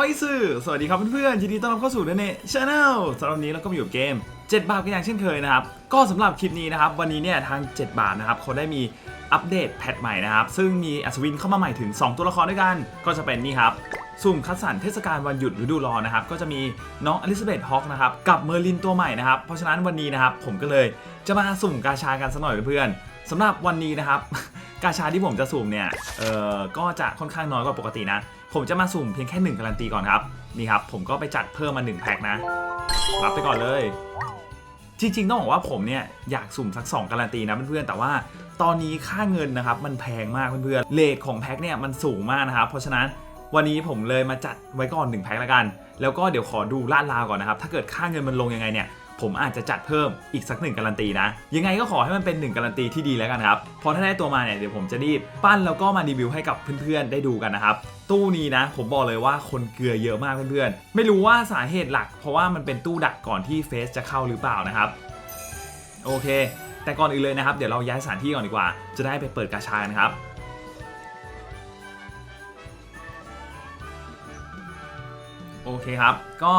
อ้อยสื่อสวัสดีครับเพื่อนๆยินดีต้อนรับเข้าสู่เนเน่ชาแนลสำหรับวันนี้เราก็มาอยู่กับเกม 7 บาทกันอย่างเช่นเคยนะครับ ก็สำหรับคลิปนี้นะครับ วันนี้เนี่ยทาง 7 บาทนะครับเขาได้มีอัปเดตแพทใหม่นะครับ ซึ่งมีอัศวินเข้ามาใหม่ถึง 2 ตัวละครด้วยกัน ก็จะเป็นนี่ครับสุ่มคัดสรรเทศกาลวันหยุดฤดูร้อนนะครับ ก็จะมีน้องอลิซาเบธฮอกนะครับกับเมอร์ลินตัวใหม่นะครับ เพราะฉะนั้นวันนี้นะครับผมก็เลยจะมาสุ่มกาชากันสักหน่อยเพื่อนๆสำหรับวันนี้นะครับกาชาที่ผมจะสุ่มเนี่ยเอ่อก็จะค่อนข้างน้อยกว่าปกตินะ ผมจะมาสุ่มเพียงแค่ 1 การันตีก่อนครับ นี่ครับ ผมก็ไปจัดเพิ่มมา 1 แพ็คนะ รับไปก่อนเลย จริงๆ ต้องบอกว่าผมเนี่ยอยากสุ่มสัก 2 การันตีนะเพื่อนๆ แต่ว่าตอนนี้ค่าเงินนะครับมันแพงมากเพื่อนๆเลทของแพ็คเนี่ยมันสูงมากนะครับ เพราะฉะนั้นวันนี้ผมเลยมาจัดไว้ก่อน 1 แพ็คล้วกัน แล้วก็เดี๋ยวขอดูลาดราวก่อนนะครับ ถ้าเกิดค่าเงินมันลงยังไงเนี่ย ผมอาจจะจัดเพิ่มอีกสักหนึ่งการันตีนะ ยังไงก็ขอให้มันเป็นหนึ่งการันตีที่ดีแล้วกันครับเพราะถ้าได้ตัวมาเนี่ยเดี๋ยวผมจะรีบปั้นแล้วก็มารีวิวให้กับเพื่อนๆได้ดูกันนะครับตู้นี้นะ ผมบอกเลยว่าคนเกลือเยอะมากเพื่อนๆไม่รู้ว่าสาเหตุหลัก เพราะว่ามันเป็นตู้ดักก่อนที่เฟสจะเข้าหรือเปล่านะครับโอเค แต่ก่อนอื่นเลยนะครับ เดี๋ยวเราย้ายสถานที่ก่อนดีกว่า จะได้ไปเปิดกาชากันครับโอเคครับ ก็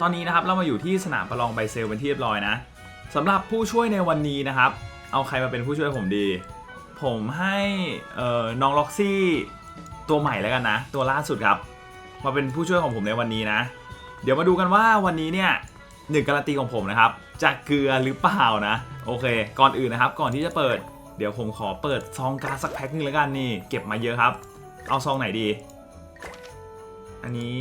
ตอนนี้นะครับเรามาอยู่ที่สนามประลองไบเซลเป็นที่เรียบร้อยนะสำหรับผู้ช่วยในวันนี้นะครับ เอาใครมาเป็นผู้ช่วยผมดี ผมให้น้องล็อกซี่ตัวใหม่แล้วกันนะ ตัวล่าสุดครับ มาเป็นผู้ช่วยของผมในวันนี้นะ เดี๋ยวมาดูกันว่าวันนี้เนี่ยหนึ่งการันตีของผมนะครับจะเกลือหรือเปล่านะ โอเค ก่อนอื่นนะครับ ก่อนที่จะเปิด เดี๋ยวผมขอเปิดซองการ์ดสักแพ็คนึงแล้วกันนี่ เก็บมาเยอะครับ เอาซองไหนดี อันนี้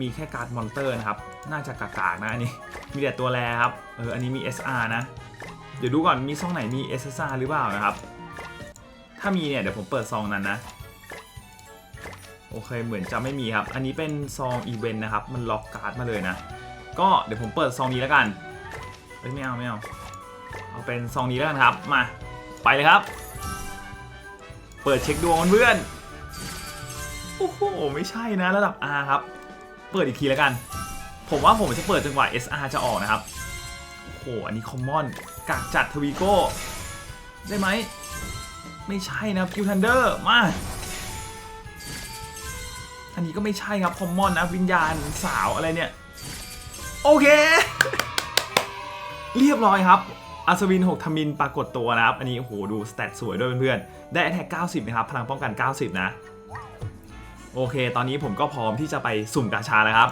มีแค่การ์ดมอนเตอร์นะครับ น่าจะกากๆนะอันนี้ มีแต่ตัวแรครับ เออ อันนี้มี SR นะ เดี๋ยวดูก่อนมีซองไหนมี SSR หรือเปล่านะครับ ถ้ามีเนี่ยเดี๋ยวผมเปิดซองนั้นนะ โอเคเหมือนจะไม่มีครับ อันนี้เป็นซองอีเวนต์นะครับ มันล็อกการ์ดมาเลยนะ ก็เดี๋ยวผมเปิดซองนี้แล้วกัน เฮ้ยไม่เอาไม่เอา เอาเป็นซองนี้แล้วกันครับ มา ไปเลยครับ เปิดเช็คดวงเพื่อน โอ้โหไม่ใช่นะระดับ R ครับ เปิดอีกทีแล้วกัน ผมว่าผมจะเปิดจนกว่า SR จะออกนะครับ โอ้โห อันนี้คอมมอนกากจัดทวีโก้ ได้ไหม ไม่ใช่นะครับคิวทันเดอร์ มา อันนี้ก็ไม่ใช่ครับ คอมมอนนะ วิญญาณสาวอะไรเนี่ย โอเค เรียบร้อยครับอัศวิน 6ทมินปรากฏตัวนะครับ อันนี้โอ้โหดูสเตตสวยด้วยเพื่อนๆ ได้แท็ก90 นะครับ พลังป้องกัน 90 นะ โอเค ตอนนี้ผมก็พร้อมที่จะไปสุ่มกาชาแล้วครับ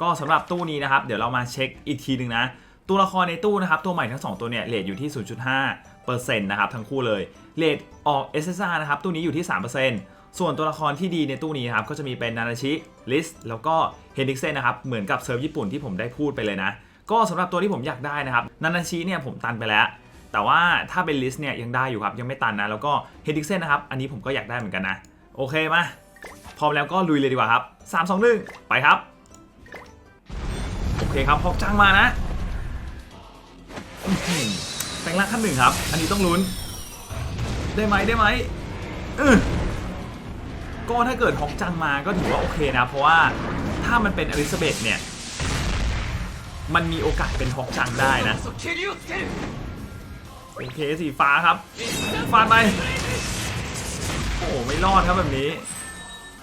ก็สำหรับตู้นี้นะครับ เดี๋ยวเรามาเช็คอีกทีหนึ่งนะ ตัวละครในตู้นะครับ ตัวใหม่ทั้ง 2 ตัวเนี่ยเรทอยู่ที่ 0.5เปอร์เซ็นต์นะครับทั้งคู่เลยเรทออก SSR นะครับตู้นี้อยู่ที่ 3%ส่วนตัวละครที่ดีในตู้นี้ครับก็จะมีเป็นนานาชิลิสแล้วก็เฮนดิกเซนนะครับเหมือนกับเซิร์ฟญี่ปุ่นที่ผมได้พูดไปเลยนะ ก็สำหรับตัวที่ผมอยากได้นะครับนานาชิเนี่ยผมตันไปแล้วแต่ว่าถ้าเป็นลิสเนี่ยยังได้อยู่ครับ ยังไม่ตันนะ แล้วก็เฮนดิกเซนนะครับ อันนี้ผมก็อยากได้เหมือนกันนะ โอเคมาพร้อมแล้วก็ลุยเลยดีกว่าครับ 3 2 1 ไปครับ โอเคครับพอกจังมานะแปลงร่างขั้นหนึ่งครับ อันนี้ต้องลุ้น ได้ไหมได้ไหมอื้อก็ถ้าเกิดฮอกจังมาก็ถือว่าโอเคนะ เพราะว่าถ้ามันเป็นอลิซาเบธเนี่ย มันมีโอกาสเป็นฮอกจังได้นะ โอเคสีฟ้าครับฟาดไป โอ้โหไม่รอดครับแบบนี้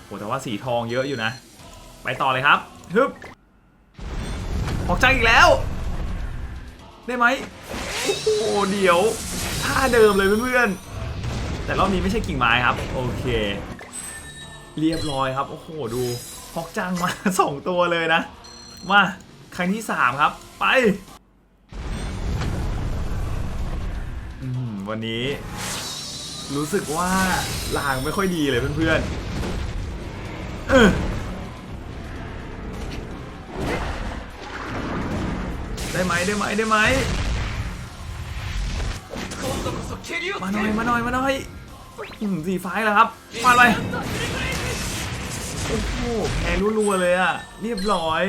โหแต่ว่าสีทองเยอะอยู่นะ ไปต่อเลยครับฮึบ ออกใจอีกแล้ว ได้ไหมโอ้โหเดี๋ยวท่าเดิมเลยเพื่อนๆ แต่รอบนี้ไม่ใช่กิ่งไม้ครับ โอเค เรียบร้อยครับ โอ้โห ดูฮอกจังมาสองตัวเลยนะ มาครั้งที่ 3 ครับ ไปวันนี้ รู้สึกว่าลางไม่ค่อยดีเลยเพื่อนๆ ได้ไหมได้ไหมได้ไหมมาหน่อยมาหน่อยมาหน่อยอืมสีฟ้าแล้วครับฟาดไปโอ้โหแพ้รัวๆเลยอะเรียบร้อย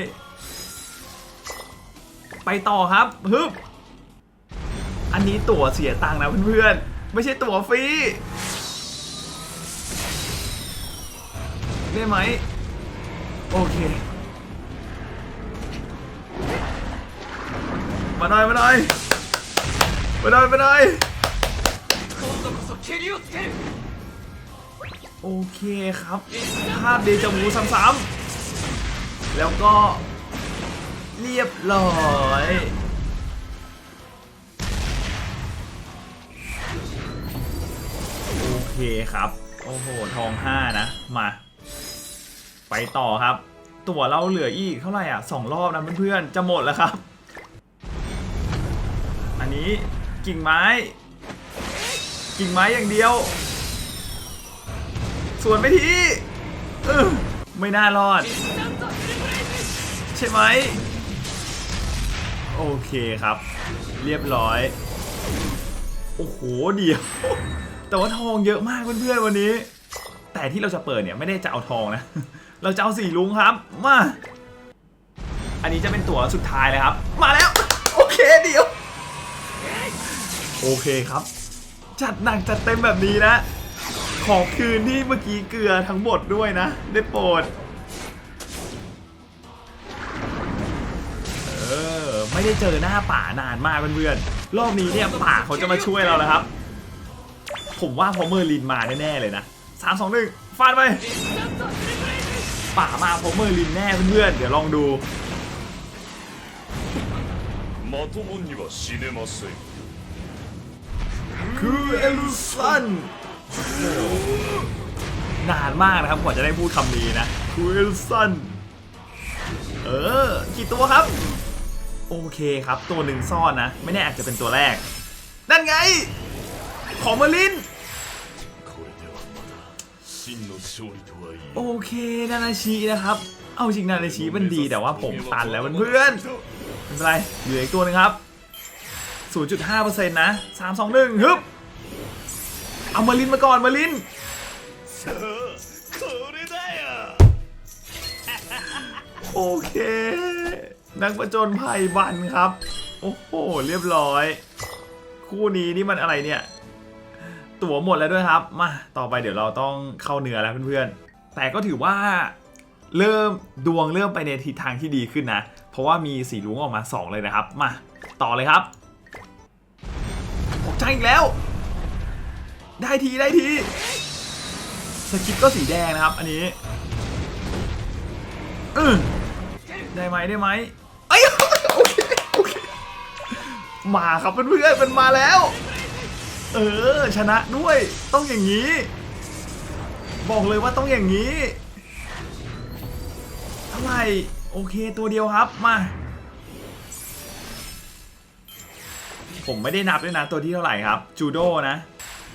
ไปต่อครับฮึบอันนี้ตั๋วเสียตังค์นะเพื่อนๆไม่ใช่ตั๋วฟรีได้ไหมโอเค มาหน่อยมาหน่อยมาหน่อยมาหน่อยโอเคครับภาพเดจาวูซ้ำๆแล้วก็เรียบร้อยโอเคครับ โอ้โห ทองห้านะ มา ไปต่อครับ ตั๋วเราเหลืออีกเท่าไหร่อะสองรอบนะเพื่อนๆ จะหมดแล้วครับ นี้ กิ่งไม้ กิ่งไม้อย่างเดียว ส่วนไปทีเออไม่น่ารอด ใช่ไหม โอเคครับ เรียบร้อย โอ้โหเดียว แต่ว่าทองเยอะมากเพื่อนๆวันนี้ แต่ที่เราจะเปิดเนี่ยไม่ได้จะเอาทองนะ เราจะเอาสีลุงครับ มาอันนี้จะเป็นตั๋วสุดท้ายเลยครับ มาแล้ว โอเคเดียว โอเคครับ จัดหนักจัดเต็มแบบนี้นะ ขอคืนที่เมื่อกี้เกลือทั้งหมดด้วยนะ ได้โปรด เออ ไม่ได้เจอหน้าป่านานมากเพื่อนๆ รอบนี้เนี่ยป่าเขาจะมาช่วยเราแล้วครับ ผมว่าเพราะเมอร์ลินมาแน่ๆเลยนะสามสองหนึ่งฟาดไป ป่ามาเพราะเมอร์ลินแน่เพื่อนๆ เดี๋ยวลองดู まともには死ねません คือเอลูซันนานมากนะครับกว่าจะได้พูดคำนี้นะคือเอลูซันเออกี่ตัวครับ โอเคครับตัวหนึ่งซ่อนนะ ไม่แน่อาจจะเป็นตัวแรก นั่นไง ของเมลินโอเคนานาชินะครับ เอาจริงนานาชิมันดีแต่ว่าผมตันแล้วเพื่อนเป็นไรเหลืออีกตัวนึงครับ 0.5%นะ 3 2 1ฮึบเอามาลินมาก่อนมาลินโอเค นักประจนภัยบันครับ โอ้โห เรียบร้อย คู่นี้นี่มันอะไรเนี่ย ตั๋วหมดแล้วด้วยครับ มา ต่อไปเดี๋ยวเราต้องเข้าเนื้อแล้วเพื่อนๆ แต่ก็ถือว่าเริ่มดวงเริ่มไปในทิศทางที่ดีขึ้นนะ เพราะว่ามีสีลุงออกมา 2 เลยนะครับ มา ต่อเลยครับ ใจอีกแล้ว ได้ทีได้ทีสคริปก็สีแดงนะครับ อันนี้อือได้ไหมได้ไหมเอ้ยโอเคโอเคมาครับเพื่อนๆมันมาแล้ว เออ ชนะด้วยต้องอย่างนี้ บอกเลยว่าต้องอย่างนี้เท่าไรโอเคตัวเดียวครับมา ผมไม่ได้นับด้วยนะตัวที่เท่าไหร่ครับจูโดนะ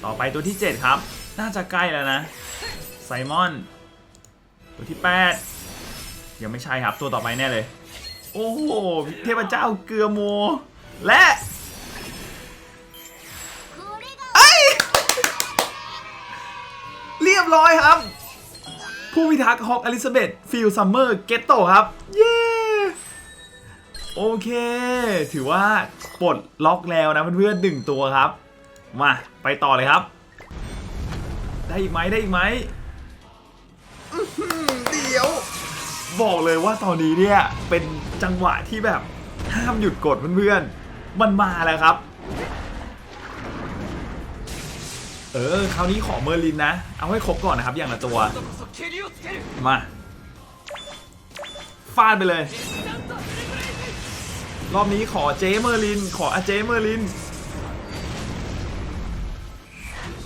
ต่อไปตัวที่ 7 ครับ น่าจะใกล้แล้วนะไซมอน ตัวที่ 8 ยังไม่ใช่ครับตัวต่อไปแน่เลย โอ้โหเทพเจ้าเกลือโม และไอเรียบร้อยครับ ผู้พิทักษ์ฮอกอลิซาเบธฟิลซัมเมอร์เกตโตครับ เย้ โอเค ถือว่าปลดล็อกแล้วนะเพื่อนๆหนึ่งตัวครับ มาไปต่อเลยครับ ได้อีกไหมได้อีกไหมเดี๋ยว บอกเลยว่าตอนนี้เนี่ยเป็นจังหวะที่แบบห้ามหยุดกดเพื่อนๆมันมาแล้วครับ เออคราวนี้ขอเมอร์ลินนะ เอาให้ครบก่อนนะครับอย่างละตัว มาฟาดไปเลย รอบนี้ขอเจเมอร์ลิน ขออาเจเมอร์ลิน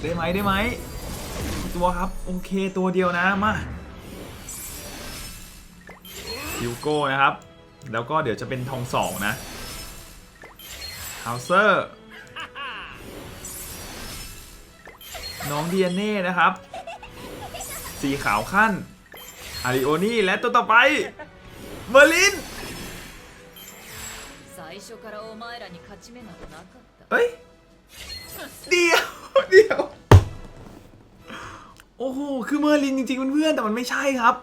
ได้ไหมได้ไหม ตัวครับ โอเคตัวเดียวนะ มาฮิวโก้นะครับ แล้วก็เดี๋ยวจะเป็นทองสองนะฮาวเซอร์ น้องเดียเน่นะครับ สีขาวขั้นอาริโอนี่และตัวต่อไปเมอร์ลิน 初からお前らに勝ち目などなかった เอ้ย เดียว เดียว โอ้โห คือเมอร์ลินจริงๆเพื่อนๆแต่มันไม่ใช่ครับ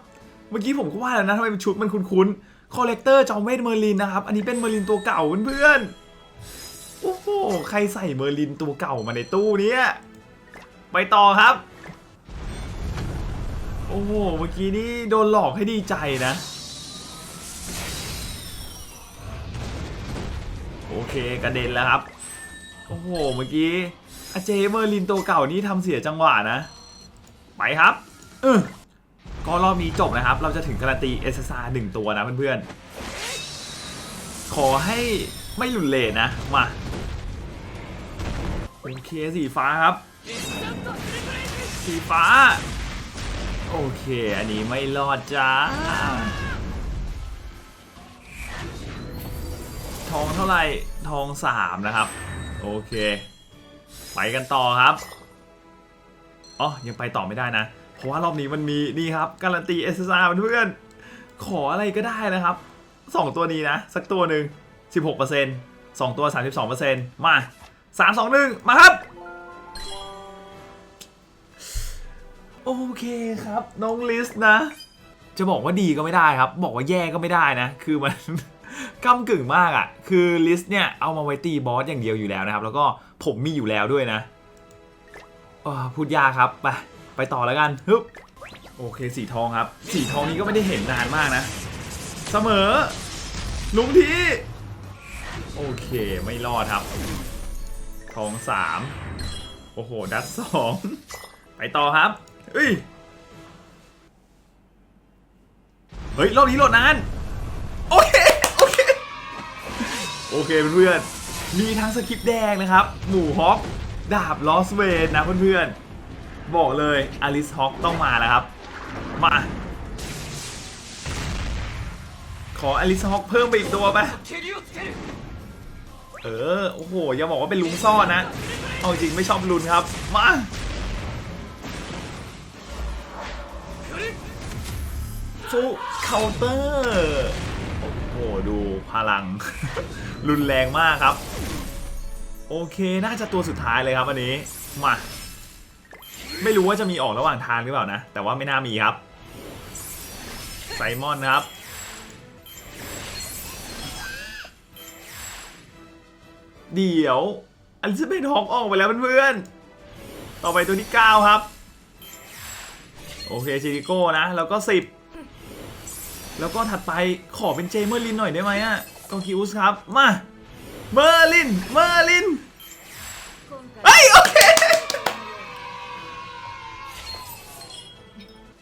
เมื่อกี้ผมก็ว่าแล้วนะทำไมชุดมันคุ้นๆ คอลเลกเตอร์จอมเวทเมอร์ลินนะครับ อันนี้เป็นเมอร์ลินตัวเก่าเพื่อนๆ โอ้โห ใครใส่เมอร์ลินตัวเก่ามาในตู้เนี้ยไปต่อครับ โอ้โห เมื่อกี้นี่โดนหลอกให้ดีใจนะ โอเคกระเด็นแล้วครับ โอ้โห เมื่อกี้อาเจเมอร์ลินตัวเก่านี่ทำเสียจังหวะนะ ไปครับเออก็รอบนี้จบนะครับ เราจะถึงการันตีเอสซาหนึ่งตัวนะเพื่อนๆ ขอให้ไม่หลุดเลนะ มา โอเคสีฟ้าครับ สีฟ้า โอเค อันนี้ไม่รอดจ้า ทองเท่าไหร่ทองสามนะครับ โอเค ไปกันต่อครับอ๋อยังไปต่อไม่ได้นะ เพราะว่ารอบนี้มันมีนี่ครับ การันตีเอสซาเพื่อนขออะไรก็ได้นะครับ 2 ตัวนี้นะ สักตัวหนึ่ง16% 2 ตัว 32%มา 3 2 1 มาครับ โอเคครับ น้องลิสนะ จะบอกว่าดีก็ไม่ได้ครับ บอกว่าแย่ก็ไม่ได้นะ คือมัน ก้ากึ่งมากอะ่ะ คือลิสเนี่ยเอามาไว้ตีบอสอย่างเดียวอยู่แล้วนะครับ แล้วก็ผมมีอยู่แล้วด้วยนะอ่าพูดยากครับ ไปไปต่อแล้วกันฮึบโอเคสีทองครับ สีทองนี้ก็ไม่ได้เห็นนานมากนะ เสมอลุงทีโอเคไม่รอดครับ ทองสามโอ้โห ดัดสองไปต่อครับเฮ้ยเฮ้ยรอบนี้โหลดนาน โอเคเพื่อนมีทั้งสคริปแดงนะครับ หมู่ฮอกดาบลอสเวนนะเพื่อนๆ บอกเลยอลิสฮอกต้องมาแล้วครับ มา ขออลิสฮอกเพิ่มไปอีกตัวไปเออ โอ้โห อย่าบอกว่าเป็นลุงซ่อนนะ เอาจริงไม่ชอบลุนครับ มา ฟูเคาน์เตอร์ หดูพลัง รุนแรงมากครับ โอเคน่าจะตัวสุดท้ายเลยครับอันนี้มาไม่รู้ว่าจะมีออกระหว่างทางหรือเปล่านะ แต่ว่าไม่น่ามีครับไซมอนครับ เดี๋ยวอลิซาเบธฮอกออกไปแล้วเพื่อนๆต่อไปตัวที่ 9 ครับ โอเคชิริโก้นะ แล้วก็ 10 แล้วก็ถัดไปขอเป็นเจเมอร์ลินหน่อยได้ไหมอะโตคิอุสครับ มาเมอร์ลิน เมอร์ลินเฮ้ย โอเค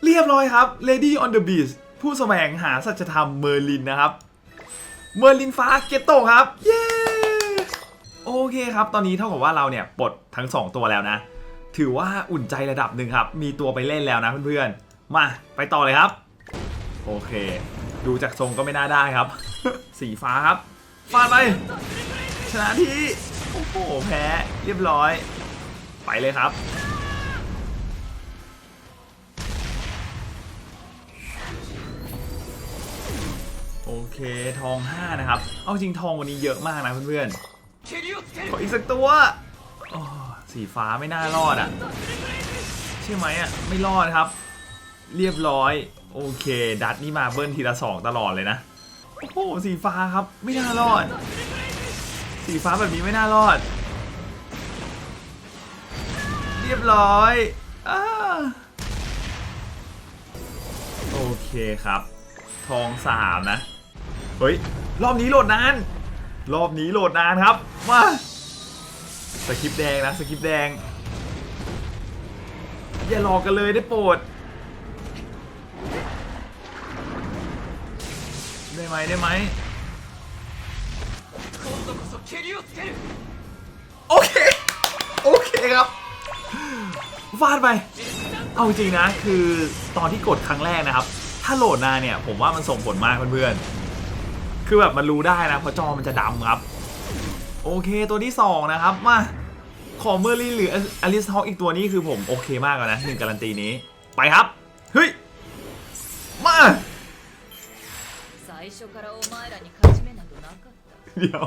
เรียบร้อยครับ Lady on the Beach ผู้แสวงหาสัจธรรมเมอร์ลินนะครับ เมอร์ลินฟ้าเกตโตครับ เย้ โอเคครับ ตอนนี้เท่ากับว่าเราเนี่ยปลดทั้ง 2 ตัวแล้วนะ ถือว่าอุ่นใจระดับหนึ่งครับ มีตัวไปเล่นแล้วนะเพื่อนๆ มาไปต่อเลยครับ โอเค ดูจากทรงก็ไม่น่าได้ครับ สีฟ้าครับฟาดไป ชนะที่ โอ้โห แพ้เรียบร้อย ไปเลยครับ โอเคทอง 5 นะครับ เอาจริงทองวันนี้เยอะมากนะเพื่อนๆ ขออีกสักตัวสีฟ้าไม่น่ารอดอะ ใช่ไหมอะ ไม่รอดครับ เรียบร้อย โอเค ดัตนี่มาเบิ้ลทีละสองตลอดเลยนะ โอ้โหสีฟ้าครับไม่น่ารอด สีฟ้าแบบนี้ไม่น่ารอด เรียบร้อยอโอเคครับ ทองสามนะ เฮ้ย รอบนี้โหลดนาน รอบนี้โหลดนานครับ มาสคริปต์แดงนะสคริปต์แดง อย่าหลอกกันเลยได้โปรด ได้ไหมได้ไหมโอเค โอเคครับฟาดไป เอาจริงนะคือตอนที่กดครั้งแรกนะครับ ถ้าโหลดนาเนี่ย ผมว่ามันส่งผลมากเพื่อนๆ คือแบบมันรู้ได้นะเพราะจอมันจะดำครับ โอเคตัวที่ 2 นะครับ มาขอเมอร์ลี่หรืออลิสฮอกอีกตัวนี้คือผมโอเคมากแล้วนะหนึ่งการันตีนี้ไปครับ เฮ้ย 初からお前らに勝ち目などなかった เดี๋ยว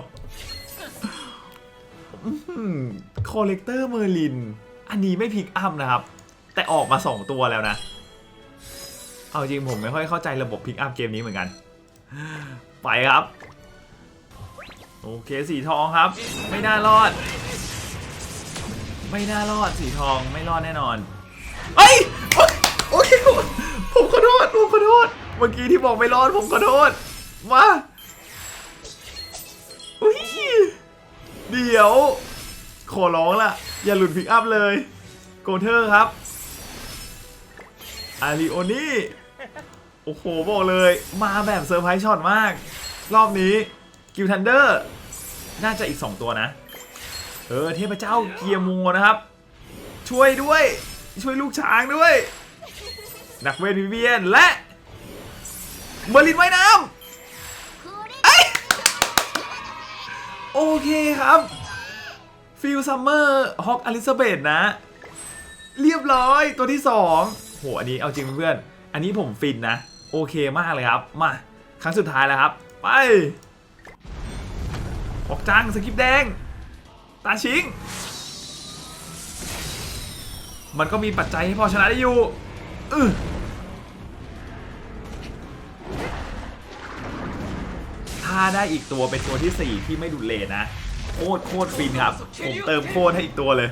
คอลเลกเตอร์เมอร์ลิน อันนี้ไม่พิกอัพนะครับ แต่ออกมา 2 ตัวแล้วนะ เอาจริงผมไม่ค่อยเข้าใจระบบพิกอัพเกมนี้เหมือนกัน ไปครับ โอเคสีทองครับ ไม่น่ารอด ไม่น่ารอดสีทองไม่รอดแน่นอน เอ้ยโอเคผมผมขอโทษผมขอโทษ เมื่อกี้ที่บอกไม่รอดผมขอโทษ มาอุ๊ยเดี๋ยว ขอร้องล่ะ อย่าหลุดพิกอัพเลย โกเทอร์ครับ อาริโอนี่โอ้โหบอกเลย มาแบบเซอร์ไพรส์ช็อตมาก รอบนี้กิวทันเดอร์น่าจะอีก 2 ตัวนะ เออ เทพเจ้าเกียร์มัวนะครับ ช่วยด้วย ช่วยลูกช้างด้วย นักเวทวิเวียนและบร์ลินไว่ายน้ำ โอเคครับฟิลซัมเมอร์ฮอกอลิซาเบธนะ เรียบร้อยตัวที่ 2 โห อันนี้เอาจริงเพื่อน อันนี้ผมฟินนะ โอเคมากเลยครับ มา ครั้งสุดท้ายแล้วครับ ไป ออกจังสกิปแดง ตาชิง มันก็มีปัจจัยให้พอชนะได้อยู่ อือ ถ้าได้อีกตัวเป็นตัวที่ 4 ที่ไม่ดุเลนะ โคตรโคตรฟินครับ ผมเติมโคตรให้อีกตัวเลย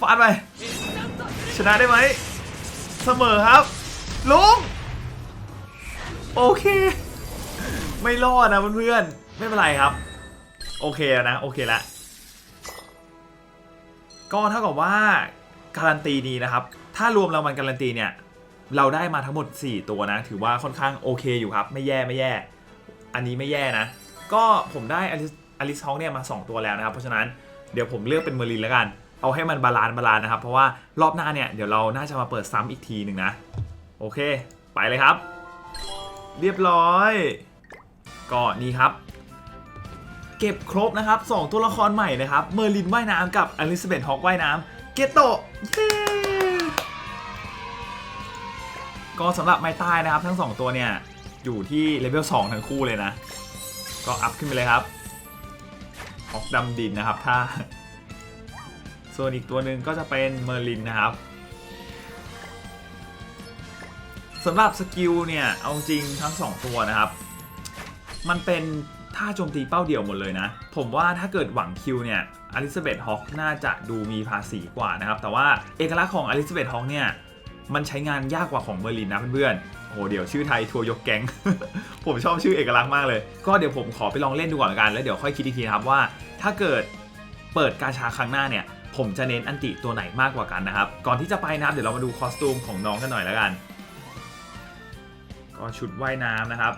ฟาดไป ชนะได้ไหม เสมอครับ ลุง โอเค ไม่รอดนะเพื่อนๆ ไม่เป็นไรครับ โอเคแล้วนะ โอเคแล้วก็เท่ากับว่าการันตีนี้นะครับ ถ้ารวมรางวัลการันตีเนี่ย เราได้มาทั้งหมด 4 ตัวนะ ถือว่าค่อนข้างโอเคอยู่ครับ ไม่แย่ไม่แย่ อันนี้ไม่แย่นะ ก็ผมได้อลิสอลิสฮองเนี่ยมา 2 ตัวแล้วนะครับ เพราะฉะนั้นเดี๋ยวผมเลือกเป็นเมอร์ลินแล้วกัน เอาให้มันบาลานซ์บาลานซ์นะครับ เพราะว่ารอบหน้าเนี่ยเดี๋ยวเราน่าจะมาเปิดซ้ำอีกทีหนึ่งนะ โอเค ไปเลยครับ เรียบร้อย ก็นี่ครับ เก็บครบนะครับ 2 ตัวละครใหม่นะครับ เมอร์ลินว่ายน้ำกับอลิซาเบธฮอกว่ายน้ำเกโตะก็สำหรับไม้ใต้นะครับ ทั้ง 2 ตัวเนี่ย อยู่ที่เลเวล2ทั้งคู่เลยนะ ก็อัพขึ้นไปเลยครับฮอกดำดินนะครับถ้า ส่วนอีกตัวหนึ่งก็จะเป็นเมอร์ลินนะครับสำหรับสกิลเนี่ย เอาจริงทั้ง 2 ตัวนะครับ มันเป็นท่าโจมตีเป้าเดี่ยวหมดเลยนะ ผมว่าถ้าเกิดหวังคิวเนี่ยอลิซาเบธฮอกน่าจะดูมีภาษีกว่านะครับ แต่ว่าเอกลักษณ์ของอลิซาเบธฮอกเนี่ย มันใช้งานยากกว่าของเบอร์ลินนะเพื่อนๆ โอ้โหเดี๋ยวชื่อไทยทัวร์ยกแก๊ง ผมชอบชื่อเอกลักษณ์มากเลย ก็เดี๋ยวผมขอไปลองเล่นดูก่อนละกัน แล้วเดี๋ยวค่อยคิดอีกทีนะครับว่า ถ้าเกิดเปิดกาชาครั้งหน้าเนี่ย ผมจะเน้นอันติตัวไหนมากกว่ากันนะครับ ก่อนที่จะไปนะครับเดี๋ยวเรามาดูคอสตูมของน้องกันหน่อยแล้วกัน ก็ชุดว่ายน้ำนะครับ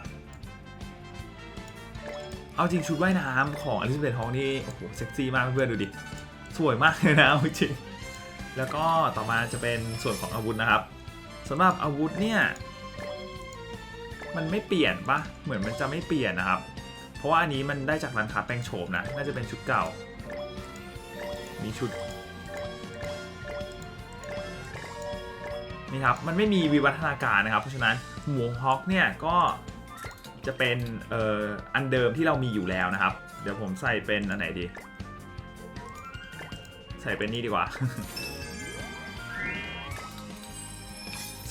เอาจริงชุดว่ายน้ำของอลิซาเบธฮองนี่โอ้โหเซ็กซี่มากเพื่อนๆดูดิ สวยมากเลยนะเอาจริง แล้วก็ต่อมาจะเป็นส่วนของอาวุธนะครับสำหรับอาวุธเนี่ย มันไม่เปลี่ยนปะเหมือนมันจะไม่เปลี่ยนนะครับ เพราะว่าอันนี้มันได้จากร้านค้าแปลงโฉมนะ น่าจะเป็นชุดเก่า มีชุด นี่ครับ มันไม่มีวิวัฒนาการนะครับ เพราะฉะนั้นหมวกฮอกเนี่ยก็จะเป็นเอ่ออันเดิมที่เรามีอยู่แล้วนะครับ เดี๋ยวผมใส่เป็นอันไหนดี ใส่เป็นนี่ดีกว่า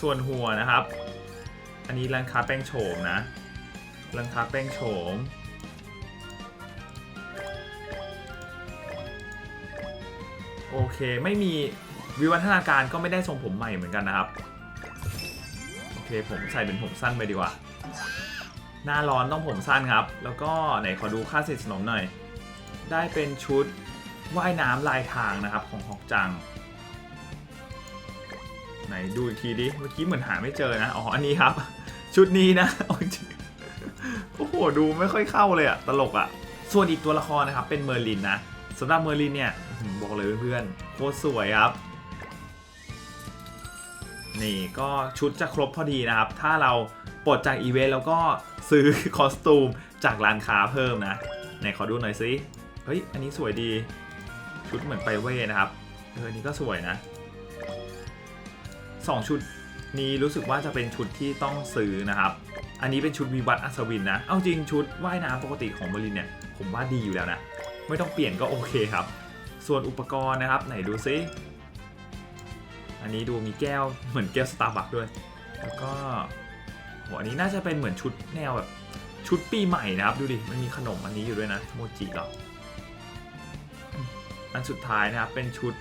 ส่วนหัวนะครับ อันนี้ร้านค้าแป้งโฉมนะ ร้านค้าแป้งโฉม โอเค ไม่มีวิวัฒนาการก็ไม่ได้ทรงผมใหม่เหมือนกันนะครับ โอเค ผมใส่เป็นผมสั้นไปดีกว่า หน้าร้อนต้องผมสั้นครับ แล้วก็ไหนขอดูค่าสนิทสนมหน่อย ได้เป็นชุดว่ายน้ำลายทางนะครับของฮอกจัง ไหนดูอีกทีดิ เมื่อกี้เหมือนหาไม่เจอนะ อ๋อ อันนี้ครับ ชุดนี้นะ โอ้โห ดูไม่ค่อยเข้าเลยอะตลกอะส่วนอีกตัวละครนะครับ เป็นเมอร์ลินนะสำหรับเมอร์ลินเนี่ยบอกเลยเพื่อนๆ โคตรสวยครับ นี่ก็ชุดจะครบพอดีนะครับ ถ้าเราปลดจากอีเวนต์แล้วก็ซื้อคอสตูมจากร้านค้าเพิ่มนะ ไหนขอดูหน่อยสิ เฮ้ย อันนี้สวยดี ชุดเหมือนไปเวทนะครับ เอออนนี้ก็สวยนะ สองชุดนี้รู้สึกว่าจะเป็นชุดที่ต้องซื้อนะครับ อันนี้เป็นชุดวิวัฒน์อัศวินนะ เอาจริงชุดว่ายน้ำปกติของบร์ลินเนี่ย ผมว่าดีอยู่แล้วนะ ไม่ต้องเปลี่ยนก็โอเคครับ ส่วนอุปกรณ์นะครับ ไหนดูซิ อันนี้ดูมีแก้วเหมือนแก้วสตาร์บัคด้วย แล้วก็โหอันนี้น่าจะเป็นเหมือนชุดแนวแบบชุดปีใหม่นะครับ ดูดิ มันมีขนมอันนี้อยู่ด้วยนะ โมจิหรอกอันสุดท้ายนะครับเป็นชุด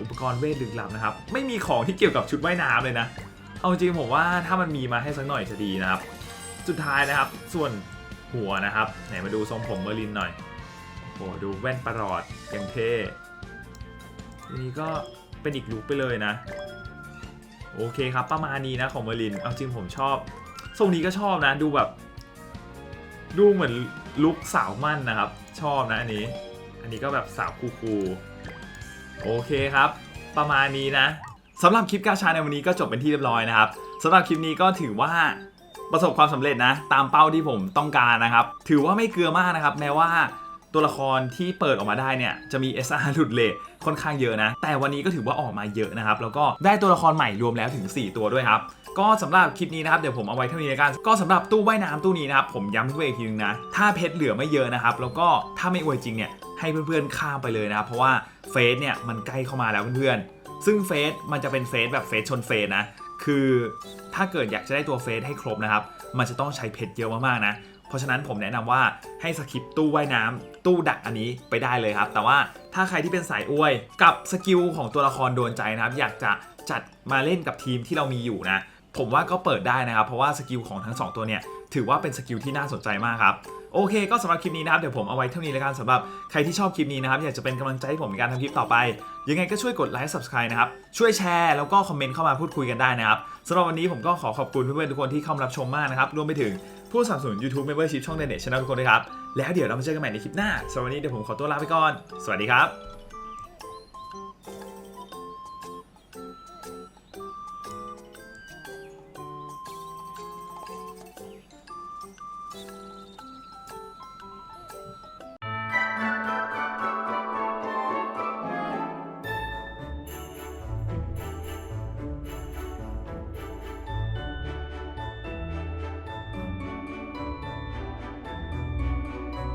อุปกรณ์เวทลึกลับนะครับ ไม่มีของที่เกี่ยวกับชุดว่ายน้ำเลยนะ เอาจริงผมว่าถ้ามันมีมาให้สักหน่อยจะดีนะครับ สุดท้ายนะครับ ส่วนหัวนะครับ ไหนมาดูทรงผมเมอร์ลินหน่อย โอ้โหดูแว่นประหลอดย่งเท่ทีนี้ก็เป็นอีกลุคไปเลยนะ โอเคครับ ประมาณนี้นะของเมอร์ลิน เอาจริงผมชอบ ทรงนี้ก็ชอบนะ ดูแบบ ดูเหมือนลุคสาวมั่นนะครับ ชอบนะอันนี้ อันนี้ก็แบบสาวคูลๆ โอเคครับ ประมาณนี้นะสำหรับคลิปกาชาในวันนี้ก็จบเป็นที่เรียบร้อยนะครับสำหรับคลิปนี้ก็ถือว่าประสบความสำเร็จนะ ตามเป้าที่ผมต้องการนะครับ ถือว่าไม่เกลือมากนะครับ แม้ว่า ตัวละครที่เปิดออกมาได้เนี่ยจะมี SR หลุดเลทค่อนข้างเยอะนะ แต่วันนี้ก็ถือว่าออกมาเยอะนะครับ แล้วก็ได้ตัวละครใหม่รวมแล้วถึง 4 ตัวด้วยครับก็สำหรับคลิปนี้นะครับเดี๋ยวผมเอาไว้เท่านี้แล้วกันก็สำหรับตู้ว่ายน้ำตู้นี้นะครับผมย้ำทุกอีกทีนึงนะถ้าเพชรเหลือไม่เยอะนะครับแล้วก็ถ้าไม่อวยจริงเนี่ยให้เพื่อนๆข้ามไปเลยนะครับเพราะว่าเฟสเนี่ยมันใกล้เข้ามาแล้วเพื่อนๆซึ่งเฟสมันจะเป็นเฟสแบบเฟสชนเฟสนะคือถ้าเกิดอยากจะได้ตัวเฟสให้ครบนะครับมันจะต้องใช้เพชรเยอะมากๆนะ เพราะฉะนั้นผมแนะนำว่าให้สคิปตู้ว่ายน้ำตู้ดักอันนี้ไปได้เลยครับ แต่ว่าถ้าใครที่เป็นสายอวยกับสกิลของตัวละครโดนใจนะครับ อยากจะจัดมาเล่นกับทีมที่เรามีอยู่นะ ผมว่าก็เปิดได้นะครับ เพราะว่าสกิลของทั้งสองตัวเนี่ยถือว่าเป็นสกิลที่น่าสนใจมากครับโอเคก็สำหรับคลิปนี้นะครับเดี๋ยวผมเอาไว้เท่านี้แล้วกันสำหรับใครที่ชอบคลิปนี้นะครับอยากจะเป็นกำลังใจให้ผมในการทำคลิปต่อไป ยังไงก็ช่วยกดไลค์ subscribe นะครับช่วยแชร์แล้วก็คอมเมนต์เข้ามาพูดคุยกันได้นะครับสำหรับวันนี้ผมก็ขอขอบคุณเพื่อนๆทุกคนที่เข้ามารับชมมากนะครับรวมไปถึง ผู้สนับสนุน YouTube Membership ช่องเด็ดๆช anel ทุกคนด้วยครับ แล้วเดี๋ยวเรามาเจอกันใหม่ในคลิปหน้าสำหรับวันนี้เดี๋ยวผมขอตัวลาไปก่อน สวัสดีครับ